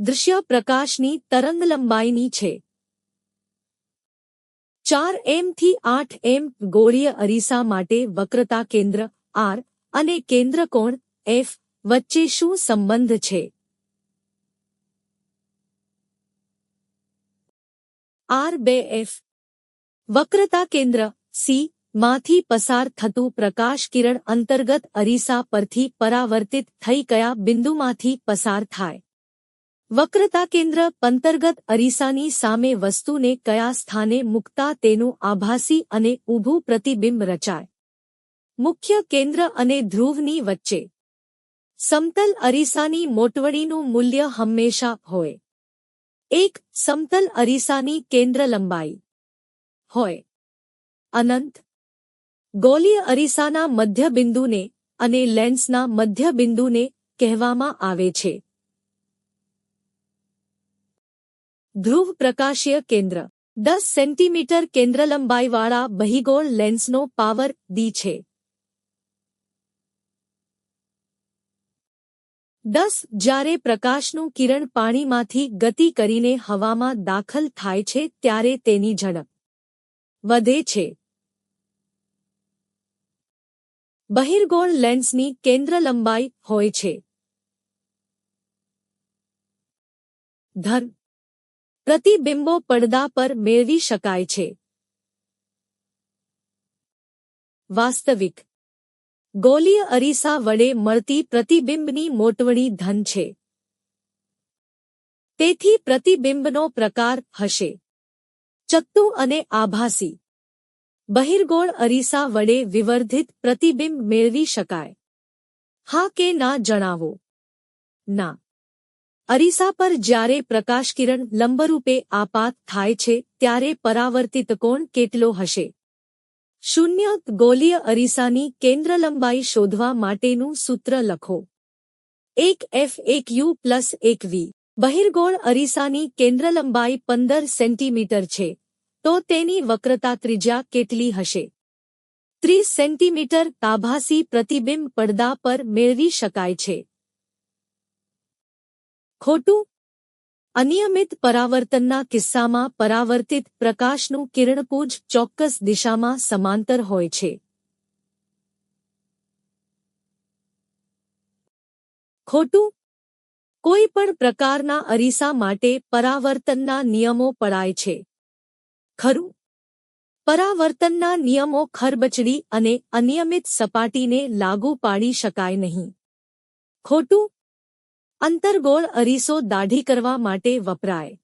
દૃશ્ય પ્રકાશની તરંગલંબાઈની છે ચાર એમથી આઠ એમ ગોળીય અરીસા માટે વક્રતા કેન્દ્ર આર અને કેન્દ્ર કોણ એફ વચ્ચે શું સંબંધ છે આર બે એફ વક્રતા કેન્દ્ર સી માંથી પસાર થતું પ્રકાશ કિરણ અંતર્ગત અરીસા પરથી પરાવર્તિત થઈ કયા બિંદુમાંથી પસાર થાય વક્રતા કેન્દ્ર અંતર્ગત અરીસાની સામે વસ્તુને કયા સ્થાને મૂકતા તેનું આભાસી અને ઊભું પ્રતિબિંબ રચાય. મુખ્ય કેન્દ્ર અને ધ્રુવની વચ્ચે. સમતલ અરીસાની મોટવડીનું મૂલ્ય હંમેશા હોય. એક સમતલ અરીસાની કેન્દ્ર લંબાઈ હોય. અનંત. ગોલીય અરીસાના મધ્યબિંદુને અને લેન્સના મધ્યબિંદુને કહેવામાં આવે છે. ધ્રુવ પ્રકાશીય કેન્દ્ર. દસ સેન્ટીમીટર કેન્દ્રલંબાઈવાળા બહિગોળ લેન્સનો પાવર દી છે. દસ જ્યારે પ્રકાશનું કિરણ પાણીમાંથી ગતિ કરીને હવામાં દાખલ થાય છે ત્યારે તેની ઝડપ વધે છે. બહિર્ગોળ લેન્સની કેન્દ્રલંબાઈ હોય છે. ધર પ્રતિબિંબો પડદા પર મેળવી શકાય છે. વાસ્તવિક. ગોલીય અરીસા વડે મળતી પ્રતિબિંબની મોટવણી ધન છે. તેથી પ્રતિબિંબનો પ્રકાર હશે. ચત્તુ અને આભાસી. બહિર્ગોળ અરીસા વડે વિવર્ધિત પ્રતિબિંબ મેળવી શકાય. હા કે ના જણાવો. ના. અરીસા પર જ્યારે પ્રકાશકિરણ લંબરૂપે આપાત થાય છે, ત્યારે પરાવર્તિત કોણ કેટલો હશે? શૂન્ય ગોલીય અરીસાની કેન્દ્રલંબાઈ શોધવા માટેનું સૂત્ર લખો. એક એફ એક યુ પ્લસ એક વી. બહિર્ગોળ અરીસાની કેન્દ્રલંબાઈ પંદર સેન્ટીમીટર છે. તો તેની વક્રતા ત્રિજ્યા કેટલી હશે? ત્રીસ સેન્ટીમીટર તાભાસી પ્રતિબિંબ પડદા પર મેળવી શકાય છે. ખોટું? અનિયમિત પરાવર્તનના કિસ્સામાં પરાવર્તિત પ્રકાશનું કિરણપુંજ ચોક્કસ દિશામાં સમાંતર હોય છે. ખોટું? કોઈ પણ પ્રકારના અરીસા માટે પરાવર્તનના નિયમો પડાય છે. ખરું? પરાવર્તનના નિયમો ખરબચડી અને અનિયમિત સપાટીને લાગુ પાડી શકાય નહીં. ખોટું? અંતરગોળ અરીસો દાઢી કરવા માટે વપરાય.